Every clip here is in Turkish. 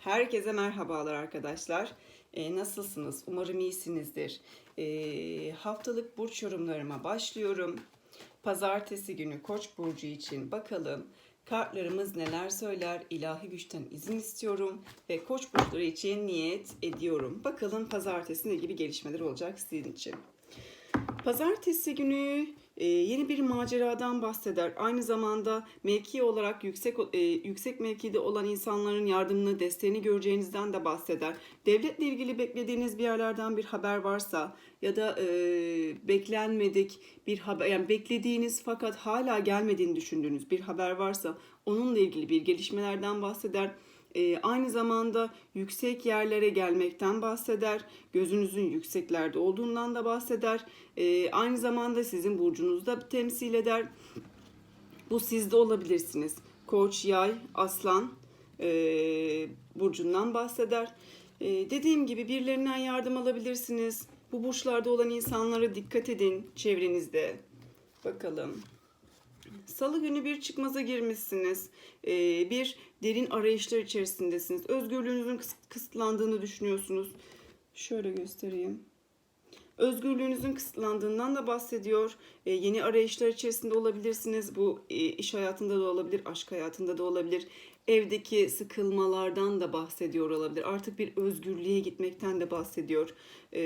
Herkese merhabalar arkadaşlar. Ee, nasılsınız? Umarım iyisinizdir. Ee, haftalık burç yorumlarıma başlıyorum. Pazartesi günü Koç burcu için bakalım kartlarımız neler söyler? İlahi güçten izin istiyorum ve Koç burçları için niyet ediyorum. Bakalım pazartesi ne gibi gelişmeler olacak sizin için. Pazartesi günü e, yeni bir maceradan bahseder. Aynı zamanda mevki olarak yüksek e, yüksek mevkide olan insanların yardımını, desteğini göreceğinizden de bahseder. Devletle ilgili beklediğiniz bir yerlerden bir haber varsa ya da e, beklenmedik bir haber, yani beklediğiniz fakat hala gelmediğini düşündüğünüz bir haber varsa onunla ilgili bir gelişmelerden bahseder. E, aynı zamanda yüksek yerlere gelmekten bahseder. Gözünüzün yükseklerde olduğundan da bahseder. E, aynı zamanda sizin burcunuzda temsil eder. Bu sizde olabilirsiniz. Koç, yay, aslan e, burcundan bahseder. E, dediğim gibi birilerinden yardım alabilirsiniz. Bu burçlarda olan insanlara dikkat edin çevrenizde. Bakalım. Salı günü bir çıkmaza girmişsiniz. Ee, bir derin arayışlar içerisindesiniz. Özgürlüğünüzün kıs- kısıtlandığını düşünüyorsunuz. Şöyle göstereyim. Özgürlüğünüzün kısıtlandığından da bahsediyor. Ee, yeni arayışlar içerisinde olabilirsiniz. Bu e, iş hayatında da olabilir, aşk hayatında da olabilir. Evdeki sıkılmalardan da bahsediyor olabilir. Artık bir özgürlüğe gitmekten de bahsediyor ee,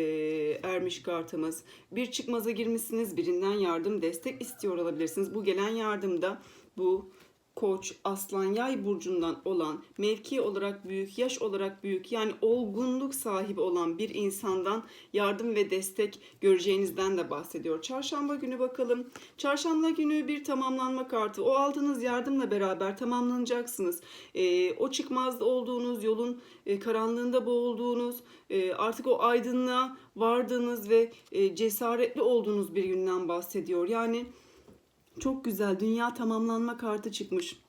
ermiş kartımız. Bir çıkmaza girmişsiniz, birinden yardım, destek istiyor olabilirsiniz. Bu gelen yardımda bu Koç, Aslan, Yay burcundan olan mevki olarak büyük, yaş olarak büyük yani olgunluk sahibi olan bir insandan yardım ve destek göreceğinizden de bahsediyor. Çarşamba günü bakalım. Çarşamba günü bir tamamlanma kartı. O aldığınız yardımla beraber tamamlanacaksınız. Ee, o çıkmazda olduğunuz yolun e, karanlığında boğulduğunuz, e, artık o aydınlığa vardığınız ve e, cesaretli olduğunuz bir günden bahsediyor. Yani çok güzel dünya tamamlanma kartı çıkmış.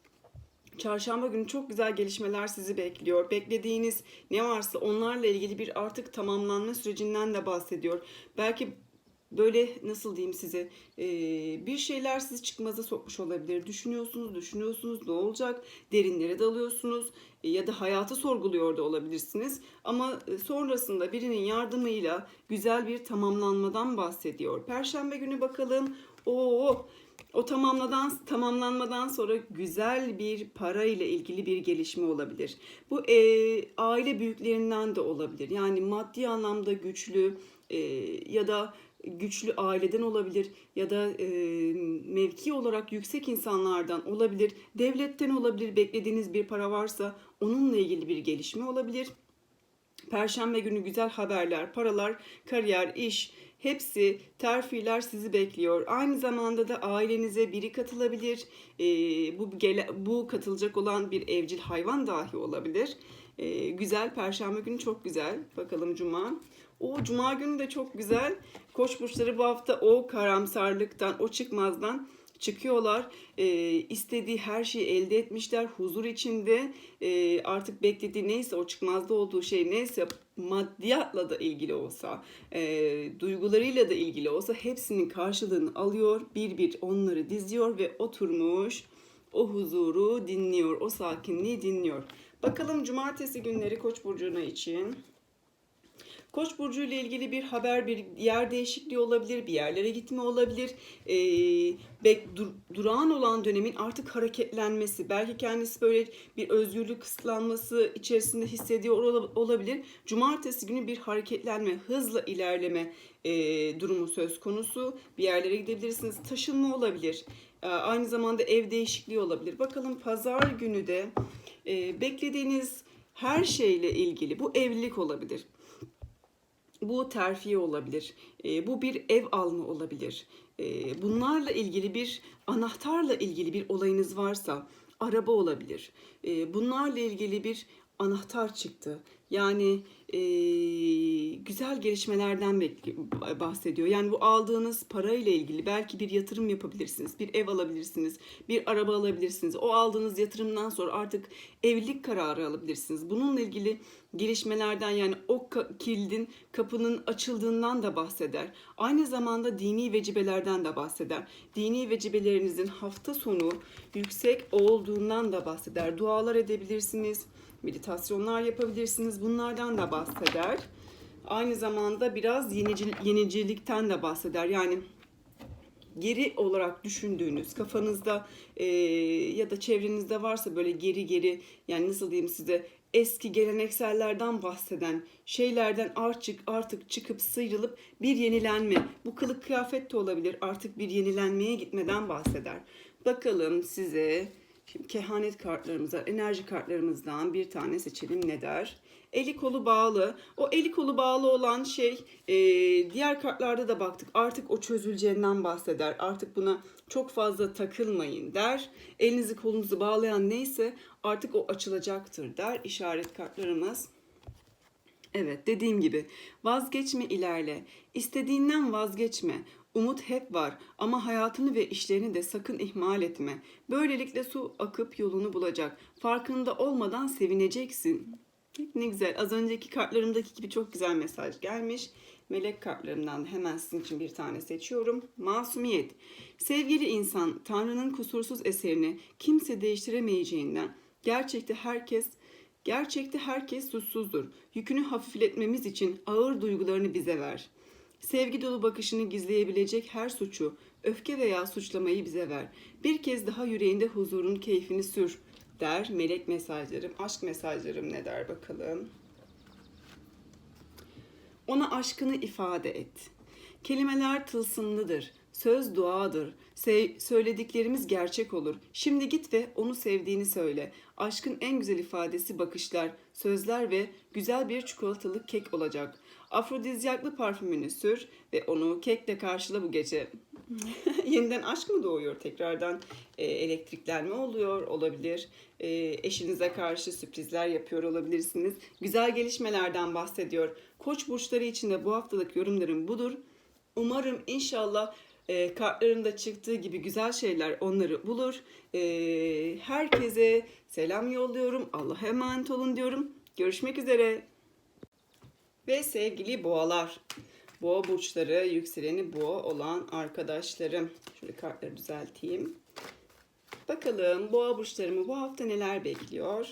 Çarşamba günü çok güzel gelişmeler sizi bekliyor. Beklediğiniz ne varsa onlarla ilgili bir artık tamamlanma sürecinden de bahsediyor. Belki böyle nasıl diyeyim size bir şeyler sizi çıkmaza sokmuş olabilir. Düşünüyorsunuz, düşünüyorsunuz ne olacak? Derinlere dalıyorsunuz ya da hayatı sorguluyor da olabilirsiniz. Ama sonrasında birinin yardımıyla güzel bir tamamlanmadan bahsediyor. Perşembe günü bakalım. Oo, o tamamladan tamamlanmadan sonra güzel bir para ile ilgili bir gelişme olabilir. Bu e, aile büyüklerinden de olabilir. Yani maddi anlamda güçlü e, ya da güçlü aileden olabilir ya da e, mevki olarak yüksek insanlardan olabilir. Devletten olabilir. Beklediğiniz bir para varsa onunla ilgili bir gelişme olabilir. Perşembe günü güzel haberler, paralar, kariyer, iş hepsi terfiler sizi bekliyor. Aynı zamanda da ailenize biri katılabilir. Ee, bu gele, bu katılacak olan bir evcil hayvan dahi olabilir. Ee, güzel Perşembe günü çok güzel. Bakalım Cuma. O Cuma günü de çok güzel. Koç burçları bu hafta o karamsarlıktan, o çıkmazdan çıkıyorlar. E, istediği her şeyi elde etmişler. Huzur içinde e, artık beklediği neyse o çıkmazda olduğu şey neyse maddiyatla da ilgili olsa, e, duygularıyla da ilgili olsa hepsinin karşılığını alıyor. Bir bir onları diziyor ve oturmuş o huzuru dinliyor, o sakinliği dinliyor. Bakalım cumartesi günleri Koç burcuna için. Koç burcu ile ilgili bir haber, bir yer değişikliği olabilir, bir yerlere gitme olabilir. Ee, bek, dur, durağan olan dönemin artık hareketlenmesi, belki kendisi böyle bir özgürlük kısıtlanması içerisinde hissediyor ola- olabilir. Cumartesi günü bir hareketlenme, hızla ilerleme e, durumu söz konusu. Bir yerlere gidebilirsiniz, taşınma olabilir. Ee, aynı zamanda ev değişikliği olabilir. Bakalım pazar günü de e, beklediğiniz her şeyle ilgili bu evlilik olabilir. Bu terfiye olabilir. E, bu bir ev alma olabilir. E, bunlarla ilgili bir anahtarla ilgili bir olayınız varsa araba olabilir. E, bunlarla ilgili bir anahtar çıktı. Yani e, güzel gelişmelerden bahsediyor. Yani bu aldığınız parayla ilgili belki bir yatırım yapabilirsiniz. Bir ev alabilirsiniz. Bir araba alabilirsiniz. O aldığınız yatırımdan sonra artık evlilik kararı alabilirsiniz. Bununla ilgili gelişmelerden yani o kilidin kapının açıldığından da bahseder. Aynı zamanda dini vecibelerden de bahseder. Dini vecibelerinizin hafta sonu yüksek olduğundan da bahseder. Dualar edebilirsiniz meditasyonlar yapabilirsiniz. Bunlardan da bahseder. Aynı zamanda biraz yenici, yenicilikten de bahseder. Yani geri olarak düşündüğünüz kafanızda e, ya da çevrenizde varsa böyle geri geri yani nasıl diyeyim size eski geleneksellerden bahseden şeylerden artık artık çıkıp sıyrılıp bir yenilenme bu kılık kıyafet de olabilir artık bir yenilenmeye gitmeden bahseder. Bakalım size Şimdi kehanet kartlarımıza, enerji kartlarımızdan bir tane seçelim ne der? Eli kolu bağlı. O eli kolu bağlı olan şey e, diğer kartlarda da baktık. Artık o çözüleceğinden bahseder. Artık buna çok fazla takılmayın der. Elinizi kolunuzu bağlayan neyse artık o açılacaktır der işaret kartlarımız. Evet dediğim gibi vazgeçme ilerle. İstediğinden vazgeçme. Umut hep var ama hayatını ve işlerini de sakın ihmal etme. Böylelikle su akıp yolunu bulacak. Farkında olmadan sevineceksin. Ne güzel. Az önceki kartlarımdaki gibi çok güzel mesaj gelmiş. Melek kartlarımdan da hemen sizin için bir tane seçiyorum. Masumiyet. Sevgili insan, Tanrı'nın kusursuz eserini kimse değiştiremeyeceğinden gerçekte herkes Gerçekte herkes suçsuzdur. Yükünü hafifletmemiz için ağır duygularını bize ver. Sevgi dolu bakışını gizleyebilecek her suçu, öfke veya suçlamayı bize ver. Bir kez daha yüreğinde huzurun keyfini sür der melek mesajlarım. Aşk mesajlarım ne der bakalım. Ona aşkını ifade et. Kelimeler tılsımlıdır. Söz duadır. Se- söylediklerimiz gerçek olur. Şimdi git ve onu sevdiğini söyle. Aşkın en güzel ifadesi bakışlar, sözler ve güzel bir çikolatalı kek olacak. Afrodizyaklı parfümünü sür ve onu kekle karşıla bu gece. Yeniden aşk mı doğuyor? Tekrardan e, elektriklenme oluyor olabilir. E, eşinize karşı sürprizler yapıyor olabilirsiniz. Güzel gelişmelerden bahsediyor. Koç burçları için de bu haftalık yorumlarım budur. Umarım inşallah e, kartlarında çıktığı gibi güzel şeyler onları bulur. E, herkese selam yolluyorum. Allah'a emanet olun diyorum. Görüşmek üzere. Ve sevgili boğalar. Boğa burçları, yükseleni boğa olan arkadaşlarım. Şöyle kartları düzelteyim. Bakalım boğa burçlarımı bu hafta neler bekliyor?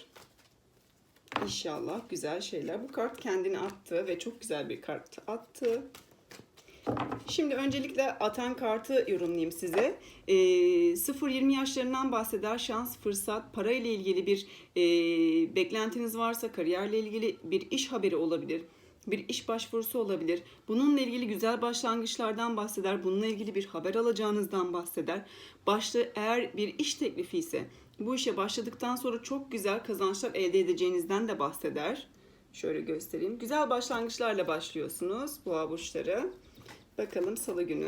İnşallah güzel şeyler. Bu kart kendini attı ve çok güzel bir kart attı. Şimdi öncelikle atan kartı yorumlayayım size. E, 0-20 yaşlarından bahseder. Şans, fırsat, para ile ilgili bir e, beklentiniz varsa kariyerle ilgili bir iş haberi olabilir. Bir iş başvurusu olabilir. Bununla ilgili güzel başlangıçlardan bahseder. Bununla ilgili bir haber alacağınızdan bahseder. Başta eğer bir iş teklifi ise bu işe başladıktan sonra çok güzel kazançlar elde edeceğinizden de bahseder. Şöyle göstereyim. Güzel başlangıçlarla başlıyorsunuz boğa burçları. Bakalım salı günü.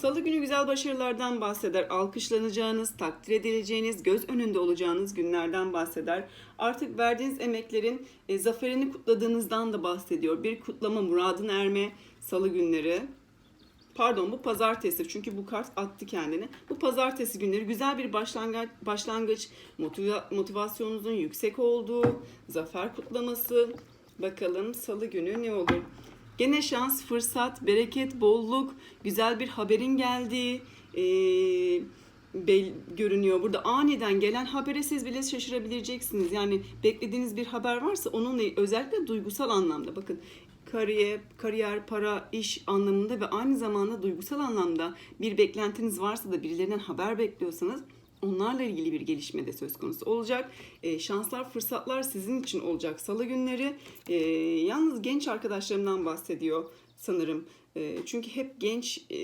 Salı günü güzel başarılardan bahseder. Alkışlanacağınız, takdir edileceğiniz, göz önünde olacağınız günlerden bahseder. Artık verdiğiniz emeklerin e, zaferini kutladığınızdan da bahsediyor. Bir kutlama, muradın erme salı günleri. Pardon bu pazartesi çünkü bu kart attı kendini. Bu pazartesi günleri güzel bir başlangıç, başlangıç motiva- motivasyonunuzun yüksek olduğu, zafer kutlaması. Bakalım salı günü ne olur? Gene şans, fırsat, bereket, bolluk, güzel bir haberin geldiği ee, bel- görünüyor. Burada aniden gelen habere siz bile şaşırabileceksiniz. Yani beklediğiniz bir haber varsa onunla özellikle duygusal anlamda bakın kariyer, kariyer, para, iş anlamında ve aynı zamanda duygusal anlamda bir beklentiniz varsa da birilerinden haber bekliyorsanız onlarla ilgili bir gelişme de söz konusu olacak. E, şanslar, fırsatlar sizin için olacak salı günleri. E, yalnız genç arkadaşlarımdan bahsediyor sanırım. E, çünkü hep genç e,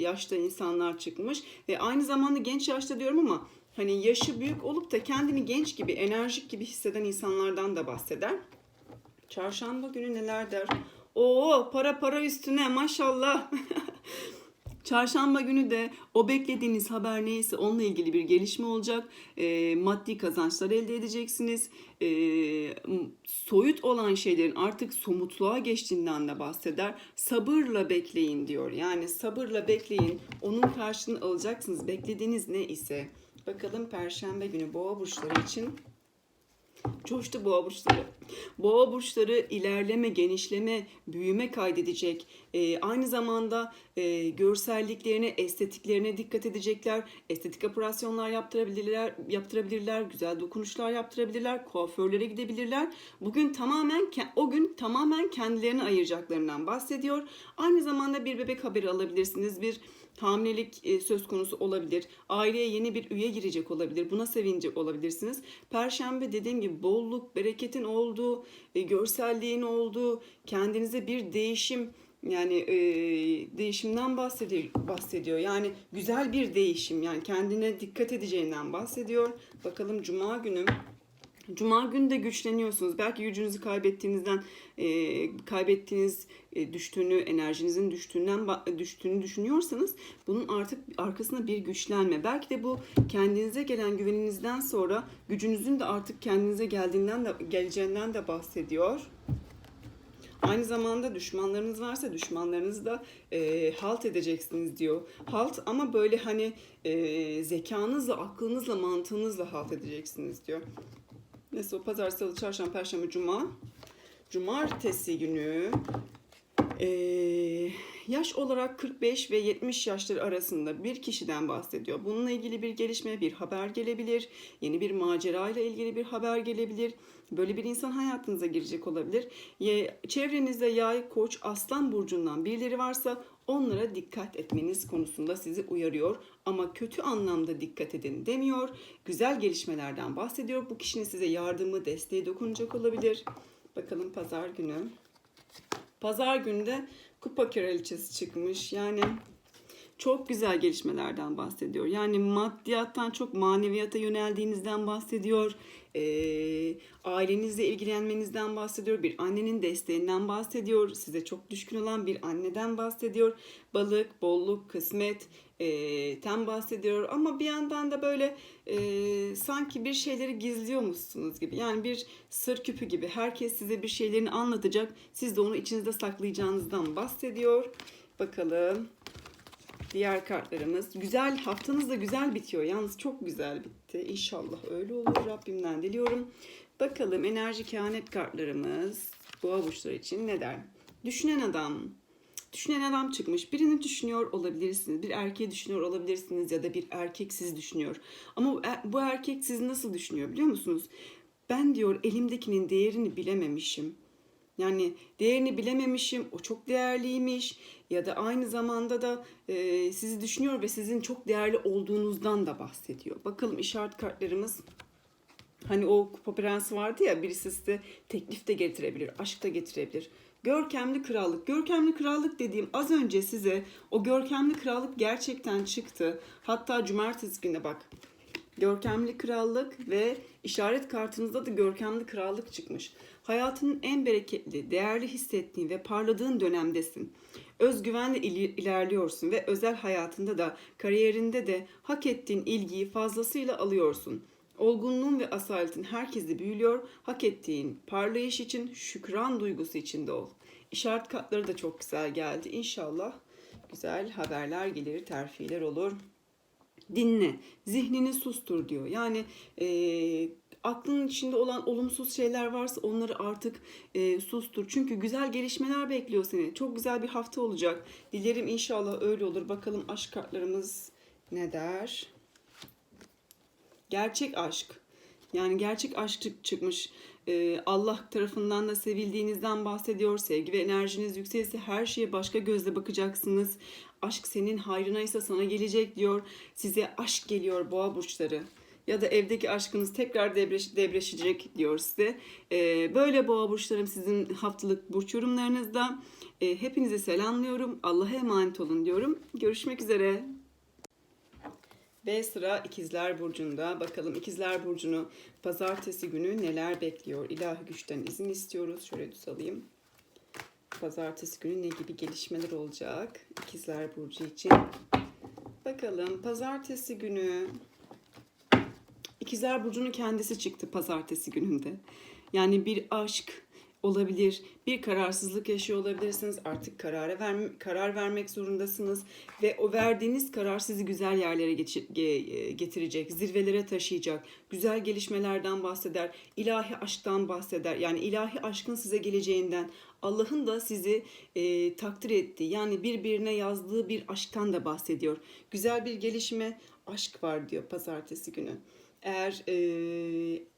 yaşta insanlar çıkmış ve aynı zamanda genç yaşta diyorum ama hani yaşı büyük olup da kendini genç gibi, enerjik gibi hisseden insanlardan da bahseder. Çarşamba günü neler der? Oo para para üstüne maşallah. Çarşamba günü de o beklediğiniz haber neyse onunla ilgili bir gelişme olacak. E, maddi kazançlar elde edeceksiniz. E, soyut olan şeylerin artık somutluğa geçtiğinden de bahseder. Sabırla bekleyin diyor. Yani sabırla bekleyin. Onun karşılığını alacaksınız. Beklediğiniz ne ise. Bakalım Perşembe günü boğa burçları için Coştu boğa burçları. Boğa burçları ilerleme, genişleme, büyüme kaydedecek. Ee, aynı zamanda e, görselliklerine, estetiklerine dikkat edecekler. Estetik operasyonlar yaptırabilirler, yaptırabilirler, güzel dokunuşlar yaptırabilirler, kuaförlere gidebilirler. Bugün tamamen o gün tamamen kendilerini ayıracaklarından bahsediyor. Aynı zamanda bir bebek haberi alabilirsiniz. Bir hamilelik e, söz konusu olabilir. Aileye yeni bir üye girecek olabilir. Buna sevinecek olabilirsiniz. Perşembe dediğim gibi bolluk, bereketin olduğu, e, görselliğin olduğu, kendinize bir değişim yani e, değişimden bahsediyor, bahsediyor. Yani güzel bir değişim. Yani kendine dikkat edeceğinden bahsediyor. Bakalım Cuma günü Cuma günü de güçleniyorsunuz. Belki gücünüzü kaybettiğinizden, e, kaybettiğiniz e, düştüğünü, enerjinizin düştüğünden düştüğünü düşünüyorsanız bunun artık arkasında bir güçlenme. Belki de bu kendinize gelen güveninizden sonra gücünüzün de artık kendinize geldiğinden de geleceğinden de bahsediyor. Aynı zamanda düşmanlarınız varsa düşmanlarınızı da e, halt edeceksiniz diyor. Halt ama böyle hani e, zekanızla, aklınızla, mantığınızla halt edeceksiniz diyor. O pazar, salı, çarşamba, perşembe, cuma. Cumartesi günü ee, yaş olarak 45 ve 70 yaşları arasında bir kişiden bahsediyor. Bununla ilgili bir gelişme, bir haber gelebilir. Yeni bir macera ile ilgili bir haber gelebilir. Böyle bir insan hayatınıza girecek olabilir. Çevrenizde yay, koç, aslan burcundan birileri varsa onlara dikkat etmeniz konusunda sizi uyarıyor. Ama kötü anlamda dikkat edin demiyor. Güzel gelişmelerden bahsediyor. Bu kişinin size yardımı, desteği dokunacak olabilir. Bakalım pazar günü. Pazar günde kupa kraliçesi çıkmış. Yani çok güzel gelişmelerden bahsediyor. Yani maddiyattan çok maneviyata yöneldiğinizden bahsediyor. E, ailenizle ilgilenmenizden bahsediyor. Bir annenin desteğinden bahsediyor. Size çok düşkün olan bir anneden bahsediyor. Balık, bolluk, kısmet, e, ten bahsediyor. Ama bir yandan da böyle e, sanki bir şeyleri gizliyormuşsunuz gibi. Yani bir sır küpü gibi. Herkes size bir şeylerini anlatacak. Siz de onu içinizde saklayacağınızdan bahsediyor. Bakalım. Diğer kartlarımız. Güzel, haftanız da güzel bitiyor. Yalnız çok güzel bitti. İnşallah öyle olur. Rabbimden diliyorum. Bakalım enerji kehanet kartlarımız boğa burçları için ne der? Düşünen adam. Düşünen adam çıkmış. Birini düşünüyor olabilirsiniz. Bir erkeği düşünüyor olabilirsiniz ya da bir erkek sizi düşünüyor. Ama bu er, erkek sizi nasıl düşünüyor biliyor musunuz? Ben diyor elimdekinin değerini bilememişim. Yani değerini bilememişim, o çok değerliymiş ya da aynı zamanda da e, sizi düşünüyor ve sizin çok değerli olduğunuzdan da bahsediyor. Bakalım işaret kartlarımız hani o kupa prensi vardı ya birisi size teklif de getirebilir, aşk da getirebilir. Görkemli krallık. Görkemli krallık dediğim az önce size o görkemli krallık gerçekten çıktı. Hatta cumartesi günü bak görkemli krallık ve işaret kartınızda da görkemli krallık çıkmış. Hayatının en bereketli, değerli hissettiğin ve parladığın dönemdesin. Özgüvenle ilerliyorsun ve özel hayatında da kariyerinde de hak ettiğin ilgiyi fazlasıyla alıyorsun. Olgunluğun ve asaletin herkesi büyülüyor. Hak ettiğin parlayış için şükran duygusu içinde ol. İşaret kartları da çok güzel geldi. İnşallah güzel haberler gelir, terfiler olur. Dinle, zihnini sustur diyor. Yani e, aklının içinde olan olumsuz şeyler varsa onları artık e, sustur. Çünkü güzel gelişmeler bekliyor seni. Çok güzel bir hafta olacak. Dilerim inşallah öyle olur. Bakalım aşk kartlarımız ne der? Gerçek aşk. Yani gerçek aşk çıkmış. Ee, Allah tarafından da sevildiğinizden bahsediyor. Sevgi ve enerjiniz yükselse her şeye başka gözle bakacaksınız. Aşk senin hayrına ise sana gelecek diyor. Size aşk geliyor boğa burçları ya da evdeki aşkınız tekrar debreş, debreşecek diyor size. Ee, böyle boğa burçlarım sizin haftalık burç yorumlarınızda. Ee, hepinize selamlıyorum. Allah'a emanet olun diyorum. Görüşmek üzere. Ve sıra ikizler Burcu'nda. Bakalım ikizler Burcu'nu pazartesi günü neler bekliyor? İlahi güçten izin istiyoruz. Şöyle düz alayım. pazartesi günü ne gibi gelişmeler olacak ikizler burcu için. Bakalım pazartesi günü İkizler Burcu'nun kendisi çıktı pazartesi gününde. Yani bir aşk olabilir, bir kararsızlık yaşıyor olabilirsiniz. Artık karara ver, karar vermek zorundasınız ve o verdiğiniz karar sizi güzel yerlere ge- getirecek, zirvelere taşıyacak, güzel gelişmelerden bahseder, ilahi aşktan bahseder. Yani ilahi aşkın size geleceğinden, Allah'ın da sizi e, takdir ettiği, yani birbirine yazdığı bir aşktan da bahsediyor. Güzel bir gelişme, aşk var diyor pazartesi günü. Eğer e,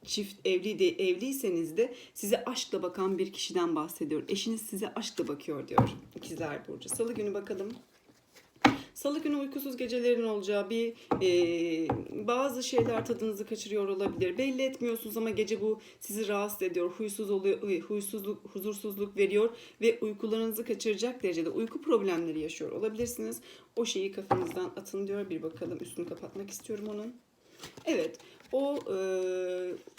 çift evli de evliyseniz de size aşkla bakan bir kişiden bahsediyor. Eşiniz size aşkla bakıyor diyor. İkizler Burcu. Salı günü bakalım. Salı günü uykusuz gecelerin olacağı bir e, bazı şeyler tadınızı kaçırıyor olabilir. Belli etmiyorsunuz ama gece bu sizi rahatsız ediyor. Huysuz oluyor, huysuzluk, huzursuzluk veriyor ve uykularınızı kaçıracak derecede uyku problemleri yaşıyor olabilirsiniz. O şeyi kafanızdan atın diyor. Bir bakalım üstünü kapatmak istiyorum onun. Evet, o e,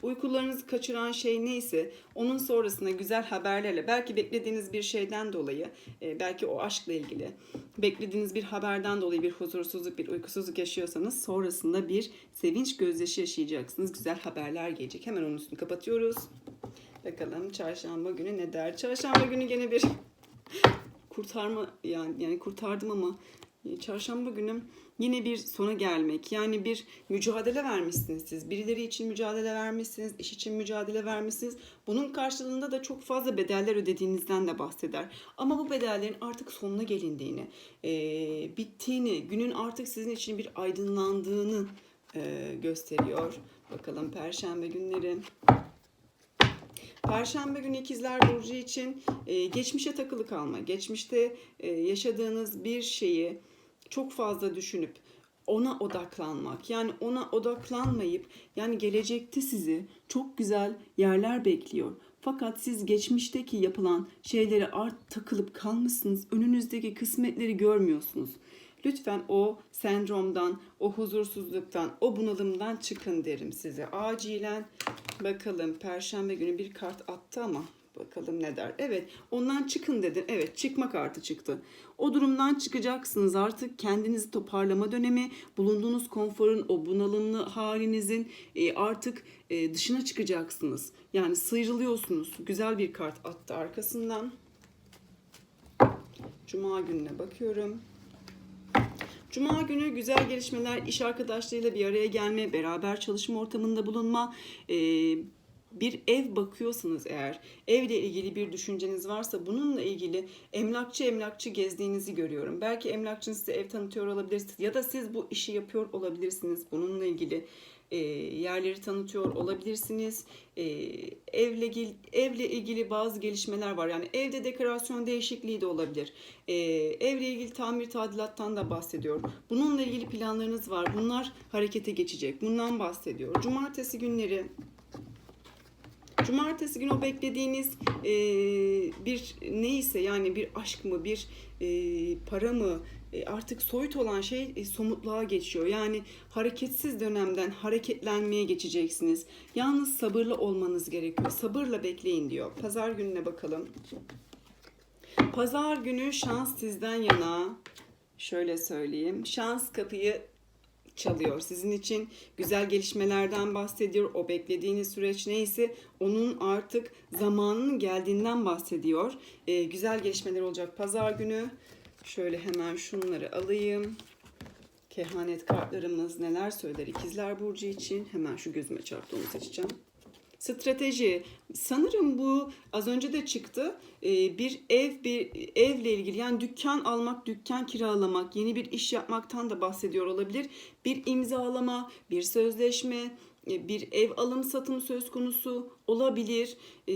uykularınızı kaçıran şey neyse onun sonrasında güzel haberlerle belki beklediğiniz bir şeyden dolayı e, belki o aşkla ilgili beklediğiniz bir haberden dolayı bir huzursuzluk bir uykusuzluk yaşıyorsanız sonrasında bir sevinç gözyaşı yaşayacaksınız. Güzel haberler gelecek. Hemen onun üstünü kapatıyoruz. Bakalım çarşamba günü ne der? Çarşamba günü gene bir kurtarma yani yani kurtardım ama çarşamba günü yine bir sona gelmek. Yani bir mücadele vermişsiniz siz. Birileri için mücadele vermişsiniz, iş için mücadele vermişsiniz. Bunun karşılığında da çok fazla bedeller ödediğinizden de bahseder. Ama bu bedellerin artık sonuna gelindiğini, e, bittiğini, günün artık sizin için bir aydınlandığını e, gösteriyor. Bakalım Perşembe günleri. Perşembe günü ikizler burcu için e, geçmişe takılı kalma, geçmişte e, yaşadığınız bir şeyi çok fazla düşünüp ona odaklanmak. Yani ona odaklanmayıp yani gelecekte sizi çok güzel yerler bekliyor. Fakat siz geçmişteki yapılan şeylere art takılıp kalmışsınız. Önünüzdeki kısmetleri görmüyorsunuz. Lütfen o sendromdan, o huzursuzluktan, o bunalımdan çıkın derim size. Acilen bakalım perşembe günü bir kart attı ama bakalım ne der. Evet ondan çıkın dedim. Evet çıkma kartı çıktı. O durumdan çıkacaksınız artık kendinizi toparlama dönemi bulunduğunuz konforun o bunalımlı halinizin e, artık e, dışına çıkacaksınız. Yani sıyrılıyorsunuz. Güzel bir kart attı arkasından. Cuma gününe bakıyorum. Cuma günü güzel gelişmeler, iş arkadaşlarıyla bir araya gelme, beraber çalışma ortamında bulunma, e, bir ev bakıyorsanız eğer, evle ilgili bir düşünceniz varsa bununla ilgili emlakçı emlakçı gezdiğinizi görüyorum. Belki emlakçınız size ev tanıtıyor olabilir ya da siz bu işi yapıyor olabilirsiniz. Bununla ilgili e, yerleri tanıtıyor olabilirsiniz. E, evle evle ilgili bazı gelişmeler var. Yani evde dekorasyon değişikliği de olabilir. E, evle ilgili tamir tadilattan da bahsediyor. Bununla ilgili planlarınız var. Bunlar harekete geçecek. Bundan bahsediyor. Cumartesi günleri Cumartesi günü o beklediğiniz e, bir neyse yani bir aşk mı bir e, para mı e, artık soyut olan şey e, somutluğa geçiyor. Yani hareketsiz dönemden hareketlenmeye geçeceksiniz. Yalnız sabırlı olmanız gerekiyor. Sabırla bekleyin diyor. Pazar gününe bakalım. Pazar günü şans sizden yana. Şöyle söyleyeyim. Şans kapıyı çalıyor. Sizin için güzel gelişmelerden bahsediyor. O beklediğiniz süreç neyse onun artık zamanının geldiğinden bahsediyor. Ee, güzel gelişmeler olacak pazar günü. Şöyle hemen şunları alayım. Kehanet kartlarımız neler söyler ikizler burcu için. Hemen şu gözüme çarptı onu seçeceğim. Strateji. Sanırım bu az önce de çıktı. Ee, bir ev bir evle ilgili yani dükkan almak, dükkan kiralamak, yeni bir iş yapmaktan da bahsediyor olabilir. Bir imzalama, bir sözleşme, e, bir ev alım satım söz konusu olabilir. Ee,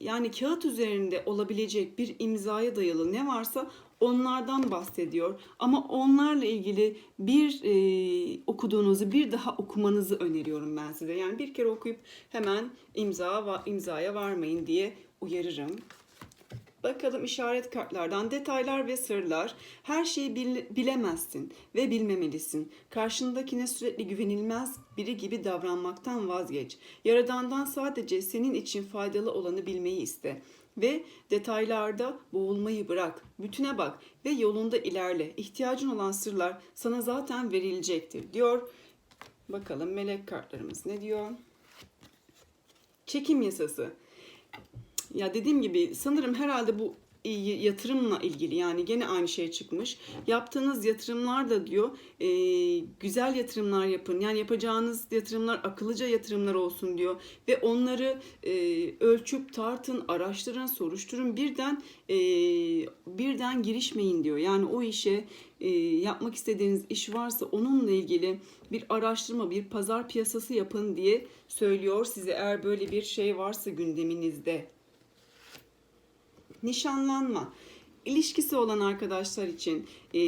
yani kağıt üzerinde olabilecek bir imzaya dayalı ne varsa onlardan bahsediyor. Ama onlarla ilgili bir e, okuduğunuzu bir daha okumanızı öneriyorum ben size. Yani bir kere okuyup hemen imza imzaya varmayın diye uyarırım. Bakalım işaret kartlardan detaylar ve sırlar. Her şeyi bil- bilemezsin ve bilmemelisin. Karşındakine sürekli güvenilmez biri gibi davranmaktan vazgeç. Yaradandan sadece senin için faydalı olanı bilmeyi iste. Ve detaylarda boğulmayı bırak. Bütüne bak ve yolunda ilerle. İhtiyacın olan sırlar sana zaten verilecektir diyor. Bakalım melek kartlarımız ne diyor? Çekim yasası. Ya dediğim gibi sanırım herhalde bu yatırımla ilgili yani gene aynı şey çıkmış. Yaptığınız yatırımlar da diyor e, güzel yatırımlar yapın. Yani yapacağınız yatırımlar akıllıca yatırımlar olsun diyor. Ve onları e, ölçüp tartın, araştırın, soruşturun. Birden e, birden girişmeyin diyor. Yani o işe e, yapmak istediğiniz iş varsa onunla ilgili bir araştırma, bir pazar piyasası yapın diye söylüyor size eğer böyle bir şey varsa gündeminizde. Nişanlanma. İlişkisi olan arkadaşlar için e,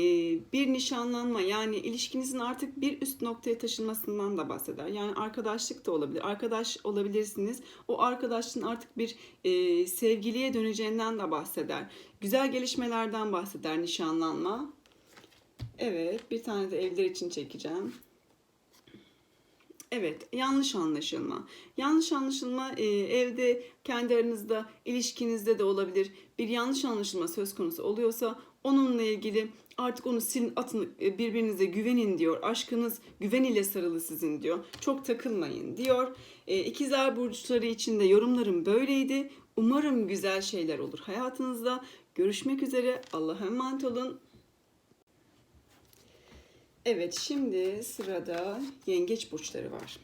bir nişanlanma yani ilişkinizin artık bir üst noktaya taşınmasından da bahseder. Yani arkadaşlık da olabilir. Arkadaş olabilirsiniz. O arkadaşlığın artık bir e, sevgiliye döneceğinden de bahseder. Güzel gelişmelerden bahseder nişanlanma. Evet bir tane de evler için çekeceğim. Evet, yanlış anlaşılma. Yanlış anlaşılma e, evde, kendi aranızda, ilişkinizde de olabilir. Bir yanlış anlaşılma söz konusu oluyorsa onunla ilgili artık onu silin, atın, e, birbirinize güvenin diyor. Aşkınız güven ile sarılı sizin diyor. Çok takılmayın diyor. E, ikizler burçları için de yorumlarım böyleydi. Umarım güzel şeyler olur hayatınızda. Görüşmek üzere. Allah'a emanet olun. Evet şimdi sırada yengeç burçları var.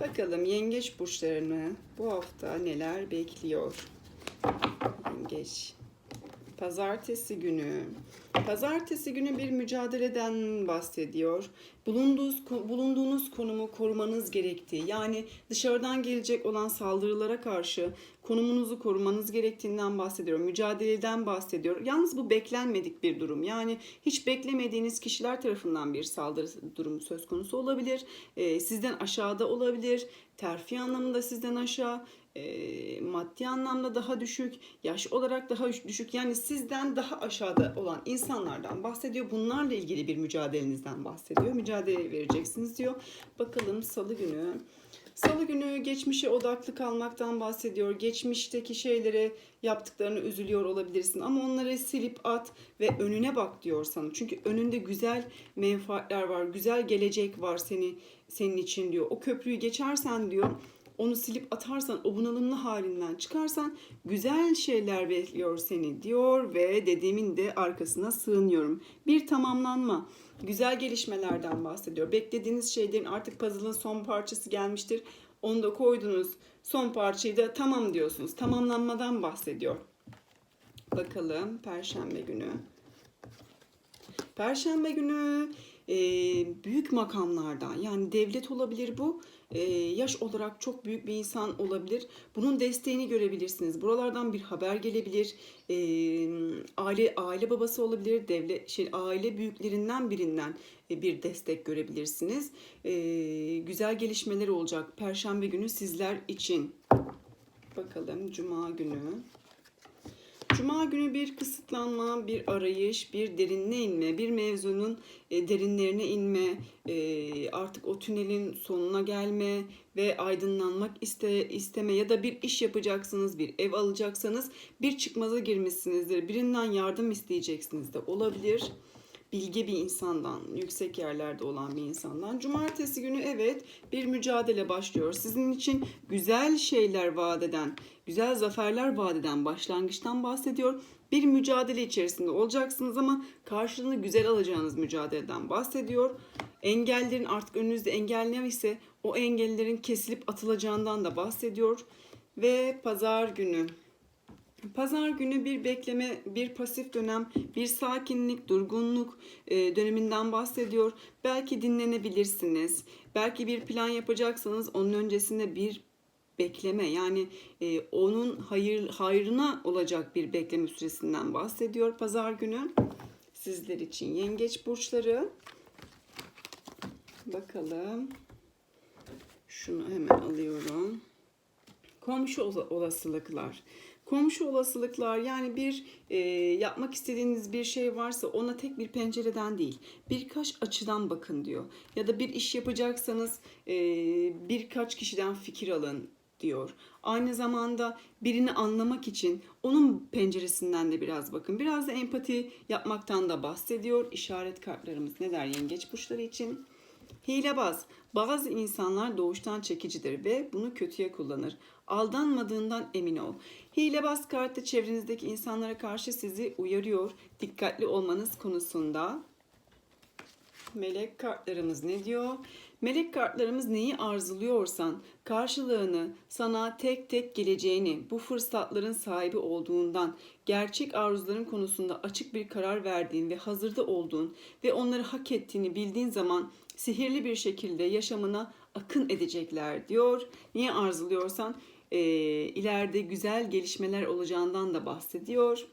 Bakalım yengeç burçlarını bu hafta neler bekliyor? Yengeç. Pazartesi günü. Pazartesi günü bir mücadeleden bahsediyor. Bulunduğunuz, bulunduğunuz konumu korumanız gerektiği, yani dışarıdan gelecek olan saldırılara karşı konumunuzu korumanız gerektiğinden bahsediyor. Mücadeleden bahsediyor. Yalnız bu beklenmedik bir durum. Yani hiç beklemediğiniz kişiler tarafından bir saldırı durumu söz konusu olabilir. Ee, sizden aşağıda olabilir. Terfi anlamında sizden aşağı, e, maddi anlamda daha düşük, yaş olarak daha düşük yani sizden daha aşağıda olan insanlardan bahsediyor. Bunlarla ilgili bir mücadelenizden bahsediyor. Mücadele vereceksiniz diyor. Bakalım salı günü. Salı günü geçmişe odaklı kalmaktan bahsediyor. Geçmişteki şeylere yaptıklarını üzülüyor olabilirsin ama onları silip at ve önüne bak diyor sana. Çünkü önünde güzel menfaatler var, güzel gelecek var seni senin için diyor. O köprüyü geçersen diyor onu silip atarsan, o bunalımlı halinden çıkarsan güzel şeyler bekliyor seni diyor ve dediğimin de arkasına sığınıyorum. Bir tamamlanma, güzel gelişmelerden bahsediyor. Beklediğiniz şeylerin artık puzzle'ın son parçası gelmiştir. Onu da koydunuz. Son parçayı da tamam diyorsunuz. Tamamlanmadan bahsediyor. Bakalım Perşembe günü. Perşembe günü e, büyük makamlardan yani devlet olabilir bu yaş olarak çok büyük bir insan olabilir. Bunun desteğini görebilirsiniz. Buralardan bir haber gelebilir. E, aile aile babası olabilir. Devlet şey aile büyüklerinden birinden e, bir destek görebilirsiniz. E, güzel gelişmeler olacak Perşembe günü sizler için. Bakalım Cuma günü. Cuma günü bir kısıtlanma, bir arayış, bir derinine inme, bir mevzunun e, derinlerine inme, e, artık o tünelin sonuna gelme ve aydınlanmak iste, isteme ya da bir iş yapacaksınız, bir ev alacaksanız bir çıkmaza girmişsinizdir. Birinden yardım isteyeceksiniz de olabilir bilge bir insandan, yüksek yerlerde olan bir insandan. Cumartesi günü evet bir mücadele başlıyor. Sizin için güzel şeyler vaat eden, güzel zaferler vaat eden başlangıçtan bahsediyor. Bir mücadele içerisinde olacaksınız ama karşılığını güzel alacağınız mücadeleden bahsediyor. Engellerin artık önünüzde engel ne ise o engellerin kesilip atılacağından da bahsediyor. Ve pazar günü Pazar günü bir bekleme, bir pasif dönem, bir sakinlik, durgunluk e, döneminden bahsediyor. Belki dinlenebilirsiniz. Belki bir plan yapacaksanız onun öncesinde bir bekleme yani e, onun hayır hayrına olacak bir bekleme süresinden bahsediyor pazar günü. Sizler için yengeç burçları. Bakalım. Şunu hemen alıyorum. Komşu olasılıklar. Komşu olasılıklar yani bir e, yapmak istediğiniz bir şey varsa ona tek bir pencereden değil birkaç açıdan bakın diyor. Ya da bir iş yapacaksanız e, birkaç kişiden fikir alın diyor. Aynı zamanda birini anlamak için onun penceresinden de biraz bakın. Biraz da empati yapmaktan da bahsediyor. İşaret kartlarımız ne der yengeç burçları için? Hilebaz. Bazı insanlar doğuştan çekicidir ve bunu kötüye kullanır. Aldanmadığından emin ol. Hilebaz kartı çevrenizdeki insanlara karşı sizi uyarıyor. Dikkatli olmanız konusunda. Melek kartlarımız ne diyor? Melek kartlarımız neyi arzuluyorsan karşılığını sana tek tek geleceğini, bu fırsatların sahibi olduğundan, gerçek arzuların konusunda açık bir karar verdiğin ve hazırda olduğun ve onları hak ettiğini bildiğin zaman sihirli bir şekilde yaşamına akın edecekler diyor. Niye arzuluyorsan eee, ileride güzel gelişmeler olacağından da bahsediyor.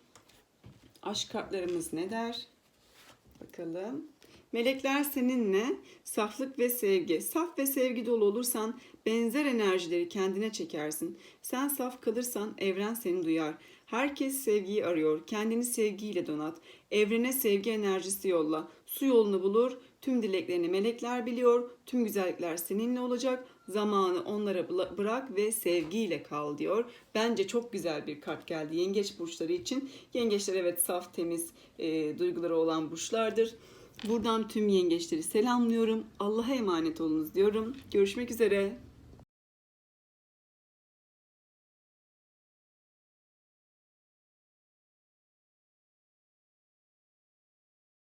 Aşk kartlarımız ne der? Bakalım. Melekler seninle saflık ve sevgi. Saf ve sevgi dolu olursan benzer enerjileri kendine çekersin. Sen saf kalırsan evren seni duyar. Herkes sevgiyi arıyor. Kendini sevgiyle donat. Evrene sevgi enerjisi yolla. Su yolunu bulur. Tüm dileklerini melekler biliyor. Tüm güzellikler seninle olacak. Zamanı onlara bırak ve sevgiyle kal diyor. Bence çok güzel bir kart geldi yengeç burçları için. Yengeçler evet saf temiz e, duyguları olan burçlardır. Buradan tüm yengeçleri selamlıyorum. Allah'a emanet olunuz diyorum. Görüşmek üzere.